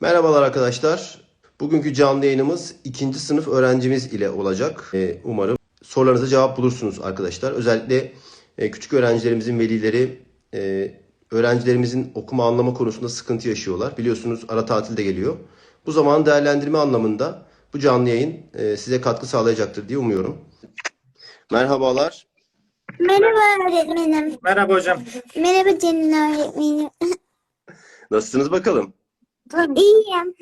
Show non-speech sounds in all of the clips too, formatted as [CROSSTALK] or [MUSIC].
Merhabalar arkadaşlar. Bugünkü canlı yayınımız ikinci sınıf öğrencimiz ile olacak. Ee, umarım sorularınıza cevap bulursunuz arkadaşlar. Özellikle e, küçük öğrencilerimizin velileri e, öğrencilerimizin okuma anlama konusunda sıkıntı yaşıyorlar. Biliyorsunuz ara tatil de geliyor. Bu zaman değerlendirme anlamında bu canlı yayın e, size katkı sağlayacaktır diye umuyorum. Merhabalar. Merhaba öğretmenim. Merhaba hocam. Merhaba Cennet öğretmenim. Nasılsınız bakalım? İyiyim.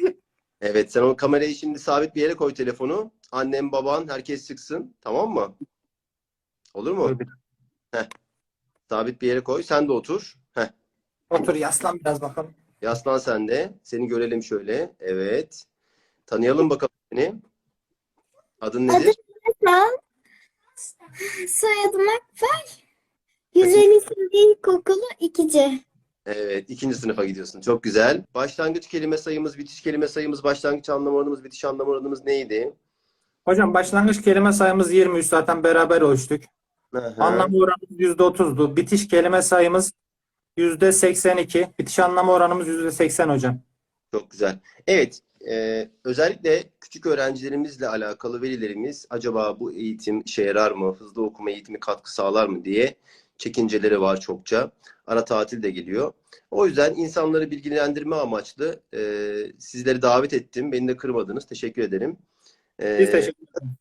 Evet sen o kamerayı şimdi sabit bir yere koy telefonu. Annem, baban, herkes çıksın. Tamam mı? Olur mu? Bir- Sabit bir yere koy. Sen de otur. Heh. Otur yaslan biraz bakalım. Yaslan sen de. Seni görelim şöyle. Evet. Tanıyalım bakalım seni. Adın nedir? Adım Masal. Soyadım Akfer. 150 İlkokulu 2C. Evet. ikinci sınıfa gidiyorsun. Çok güzel. Başlangıç kelime sayımız, bitiş kelime sayımız, başlangıç anlam oranımız, bitiş anlam oranımız neydi? Hocam başlangıç kelime sayımız 23 zaten beraber ölçtük. Aha. Anlam oranımız %30'du. Bitiş kelime sayımız %82. Bitiş anlam oranımız %80 hocam. Çok güzel. Evet, e, özellikle küçük öğrencilerimizle alakalı velilerimiz acaba bu eğitim işe yarar mı, hızlı okuma eğitimi katkı sağlar mı diye çekinceleri var çokça. Ara tatil de geliyor. O yüzden insanları bilgilendirme amaçlı e, sizleri davet ettim. Beni de kırmadınız. Teşekkür ederim. E, Biz teşekkür ederiz.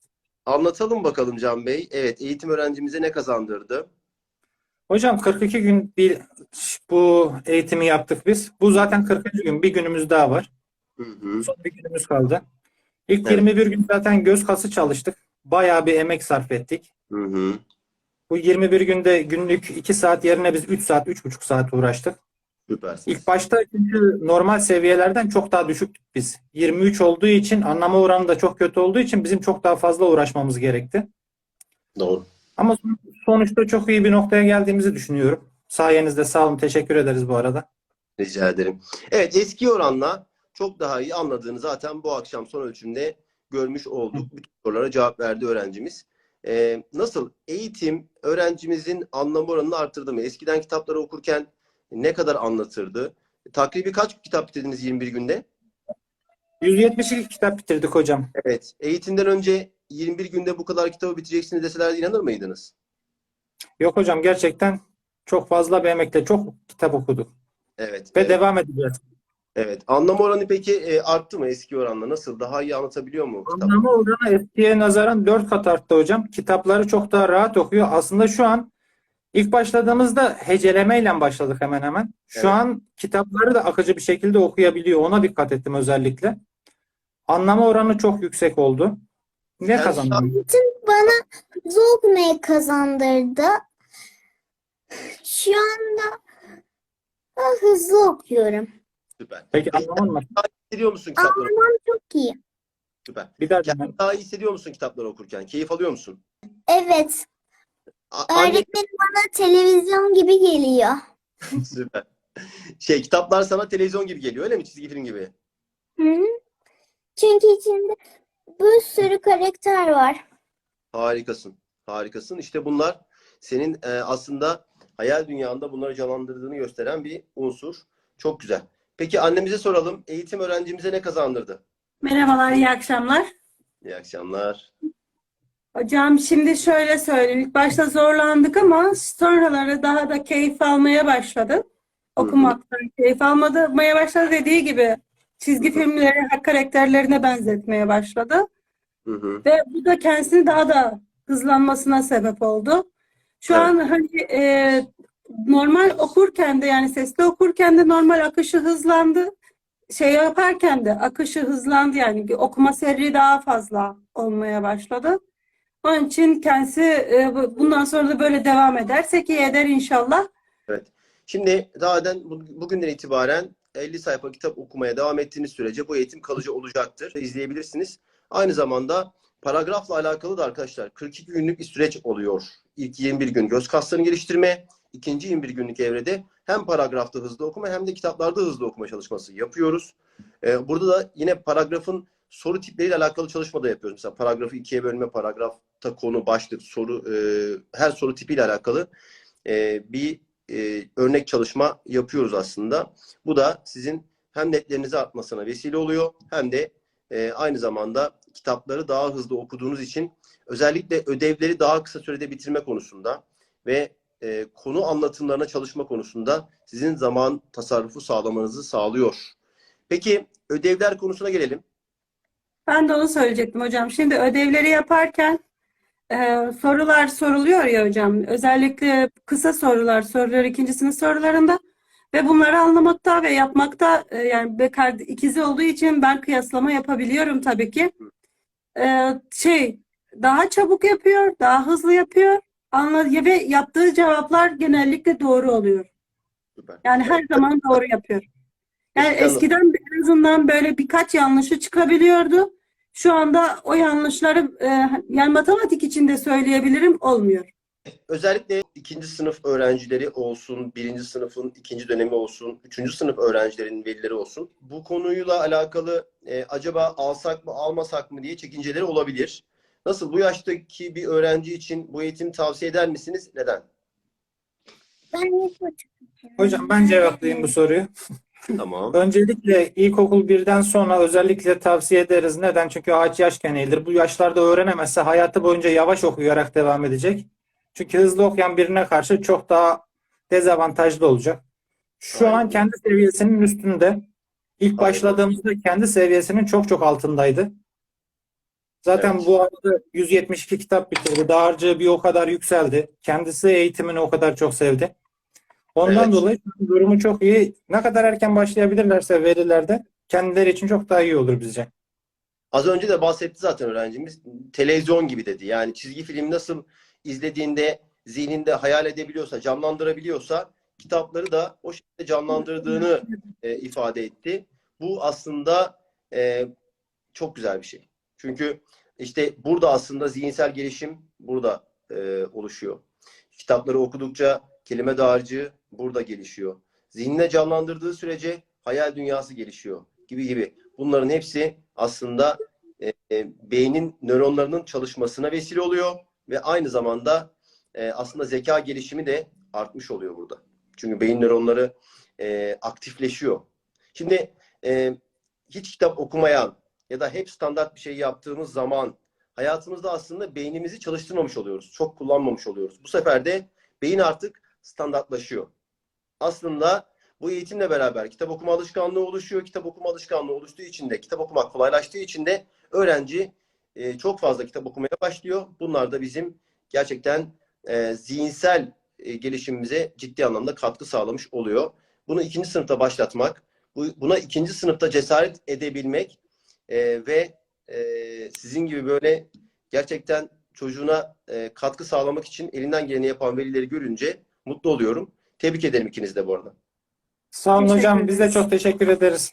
anlatalım bakalım Can Bey. Evet, eğitim öğrencimize ne kazandırdı? Hocam 42 gün bir bu eğitimi yaptık biz. Bu zaten 40. gün. Bir günümüz daha var. Hı hı. Son bir günümüz kaldı. İlk Evet. 21 gün zaten göz kası çalıştık. Bayağı bir emek sarf ettik. Hı hı. Bu 21 günde günlük 2 saat yerine biz 3 saat, 3,5 saat uğraştık. Süpersiniz. İlk başta çünkü normal seviyelerden çok daha düşüktük biz. 23 olduğu için anlama oranı da çok kötü olduğu için bizim çok daha fazla uğraşmamız gerekti. Doğru. Ama son- sonuçta çok iyi bir noktaya geldiğimizi düşünüyorum. Sayenizde sağ olun. Teşekkür ederiz bu arada. Rica ederim. Evet eski oranla çok daha iyi anladığını zaten bu akşam son ölçümde görmüş olduk. Bütün sorulara cevap verdi öğrencimiz. Ee, nasıl? Eğitim öğrencimizin anlam oranını arttırdı mı? Eskiden kitapları okurken ne kadar anlatırdı? Takribi kaç kitap bitirdiniz 21 günde? 172 kitap bitirdik hocam. Evet. Eğitimden önce 21 günde bu kadar kitabı bitireceksiniz deselerdi inanır mıydınız? Yok hocam gerçekten çok fazla bir emekle çok kitap okuduk. Evet. Ve evet. devam edeceğiz. Evet. Anlam oranı peki e, arttı mı eski oranla? Nasıl? Daha iyi anlatabiliyor mu kitap? Anlama oranı eskiye nazaran 4 kat arttı hocam. Kitapları çok daha rahat okuyor. Aslında şu an ilk başladığımızda hecelemeyle başladık hemen hemen. Şu Evet. an kitapları da akıcı bir şekilde okuyabiliyor. Ona dikkat ettim özellikle. Anlama oranı çok yüksek oldu. Ne Yani kazandım? Bana okumayı kazandırdı. Şu anda daha hızlı okuyorum. Süper. Peki anlaman mı? Hissediyor musun kitapları? Anlamam çok iyi. Süper. Bir daha Kendini daha iyi hissediyor musun kitapları okurken? Keyif alıyor musun? Evet. A- anne Öğretmenim bana televizyon gibi geliyor. [LAUGHS] süper. Şey kitaplar sana televizyon gibi geliyor öyle mi? Çizgi film gibi. Hı hı. Çünkü içinde bir sürü karakter var. Harikasın. Harikasın. İşte bunlar senin e, aslında hayal dünyanda bunları canlandırdığını gösteren bir unsur. Çok güzel. Peki annemize soralım. Eğitim öğrencimize ne kazandırdı? Merhabalar, iyi akşamlar. İyi akşamlar. Hocam şimdi şöyle söyleyeyim. İlk başta zorlandık ama sonraları daha da keyif almaya başladı. Okumaktan keyif almaya başladı dediği gibi çizgi filmleri karakterlerine benzetmeye başladı. Hı hı. Ve bu da kendisini daha da hızlanmasına sebep oldu. Şu Evet. an hani e, normal okurken de yani sesli okurken de normal akışı hızlandı. Şey yaparken de akışı hızlandı yani okuma seri daha fazla olmaya başladı. Onun için kendisi e, bu- bundan sonra da böyle devam ederse ki eder inşallah. Şimdi zaten bu- bugünden itibaren 50 sayfa kitap okumaya devam ettiğiniz sürece bu eğitim kalıcı olacaktır. İzleyebilirsiniz. Aynı zamanda paragrafla alakalı da arkadaşlar 42 günlük bir süreç oluyor. İlk 21 gün göz kaslarını geliştirme, ikinci 21 günlük evrede hem paragrafta hızlı okuma hem de kitaplarda hızlı okuma çalışması yapıyoruz. Ee, burada da yine paragrafın soru tipleriyle alakalı çalışma da yapıyoruz. Mesela paragrafı ikiye bölme, paragrafta konu, başlık, soru, e, her soru tipiyle alakalı e, bir e, örnek çalışma yapıyoruz aslında. Bu da sizin hem netlerinizi artmasına vesile oluyor hem de e, aynı zamanda kitapları daha hızlı okuduğunuz için özellikle ödevleri daha kısa sürede bitirme konusunda ve e, konu anlatımlarına çalışma konusunda sizin zaman tasarrufu sağlamanızı sağlıyor. Peki ödevler konusuna gelelim. Ben de onu söyleyecektim hocam. Şimdi ödevleri yaparken e, sorular soruluyor ya hocam. Özellikle kısa sorular, sorular ikinci sınıf sorularında ve bunları anlamakta ve yapmakta e, yani Bekar ikizi olduğu için ben kıyaslama yapabiliyorum tabii ki. E, şey daha çabuk yapıyor, daha hızlı yapıyor. Anla ve yaptığı cevaplar genellikle doğru oluyor. Süper. Yani her zaman doğru yapıyor. Yani Eskiden- eskiden en azından böyle birkaç yanlışı çıkabiliyordu. Şu anda o yanlışları e, yani matematik içinde söyleyebilirim olmuyor. Özellikle ikinci sınıf öğrencileri olsun, birinci sınıfın ikinci dönemi olsun, üçüncü sınıf öğrencilerinin velileri olsun. Bu konuyla alakalı e, acaba alsak mı almasak mı diye çekinceleri olabilir. Nasıl bu yaştaki bir öğrenci için bu eğitimi tavsiye eder misiniz? Neden? Ben? Hocam ben cevaplayayım bu soruyu. Tamam. [LAUGHS] Öncelikle ilkokul birden sonra özellikle tavsiye ederiz. Neden? Çünkü ağaç yaşken eğilir. Bu yaşlarda öğrenemezse hayatı boyunca yavaş okuyarak devam edecek. Çünkü hızlı okuyan birine karşı çok daha dezavantajlı olacak. Şu Aynen. an kendi seviyesinin üstünde. İlk Aynen. başladığımızda kendi seviyesinin çok çok altındaydı. Zaten Evet. bu arada 172 kitap bitirdi. Dağarcığı bir o kadar yükseldi. Kendisi eğitimini o kadar çok sevdi. Ondan Evet. dolayı durumu çok iyi. Ne kadar erken başlayabilirlerse verilerde kendileri için çok daha iyi olur bizce. Az önce de bahsetti zaten öğrencimiz. Televizyon gibi dedi. Yani çizgi film nasıl izlediğinde zihninde hayal edebiliyorsa, canlandırabiliyorsa kitapları da o şekilde canlandırdığını e, ifade etti. Bu aslında e, çok güzel bir şey. Çünkü işte burada aslında zihinsel gelişim burada e, oluşuyor. Kitapları okudukça kelime dağarcığı burada gelişiyor. Zihnine canlandırdığı sürece hayal dünyası gelişiyor gibi gibi. Bunların hepsi aslında e, e, beynin nöronlarının çalışmasına vesile oluyor ve aynı zamanda e, aslında zeka gelişimi de artmış oluyor burada. Çünkü beyin nöronları e, aktifleşiyor. Şimdi e, hiç kitap okumayan ya da hep standart bir şey yaptığımız zaman hayatımızda aslında beynimizi çalıştırmamış oluyoruz. Çok kullanmamış oluyoruz. Bu sefer de beyin artık standartlaşıyor. Aslında bu eğitimle beraber kitap okuma alışkanlığı oluşuyor. Kitap okuma alışkanlığı oluştuğu için de, kitap okumak kolaylaştığı için de öğrenci e, çok fazla kitap okumaya başlıyor. Bunlar da bizim gerçekten e, zihinsel e, gelişimimize ciddi anlamda katkı sağlamış oluyor. Bunu ikinci sınıfta başlatmak, bu, buna ikinci sınıfta cesaret edebilmek e, ve e, sizin gibi böyle gerçekten çocuğuna e, katkı sağlamak için elinden geleni yapan velileri görünce mutlu oluyorum. Tebrik ederim ikiniz de bu arada. Sağ olun hocam. Biz de çok teşekkür ederiz.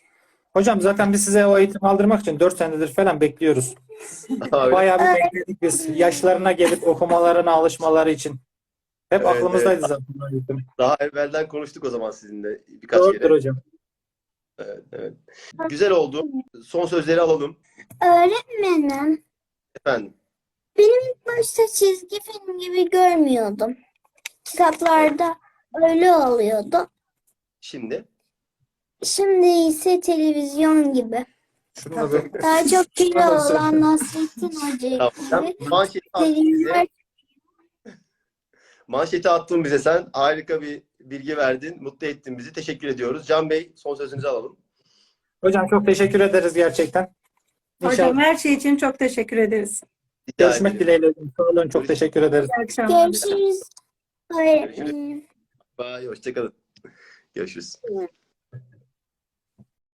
Hocam zaten biz size o eğitim aldırmak için 4 senedir falan bekliyoruz. [LAUGHS] Abi, Bayağı bir bekledik biz. Yaşlarına gelip okumalarına alışmaları için. Hep Evet, aklımızdaydı zaten o eğitim. daha evvelden konuştuk o zaman sizinle birkaç Doğrudur kere. hocam. Evet, evet. Güzel oldu. Son sözleri alalım. Öğretmenim, Efendim. ilk başta çizgi film gibi görmüyordum. Kitaplarda öyle oluyordu. Şimdi Şimdi ise televizyon gibi. Daha çok [LAUGHS] kilo olan Nasrettin [LAUGHS] Hoca tamam. gibi [LAUGHS] Manşeti attın bize sen. Harika bir bilgi verdin. Mutlu ettin bizi. Teşekkür ediyoruz. Can Bey son sözünüzü alalım. Hocam çok teşekkür ederiz gerçekten. Hocam İnşallah her şey için çok teşekkür ederiz. Rica görüşmek ederim. dileğiyle. Sağ olun. Çok teşekkür ederiz. İyi akşamlar. görüşürüz. Öğretmenim. Bye. Hoşçakalın. Görüşürüz.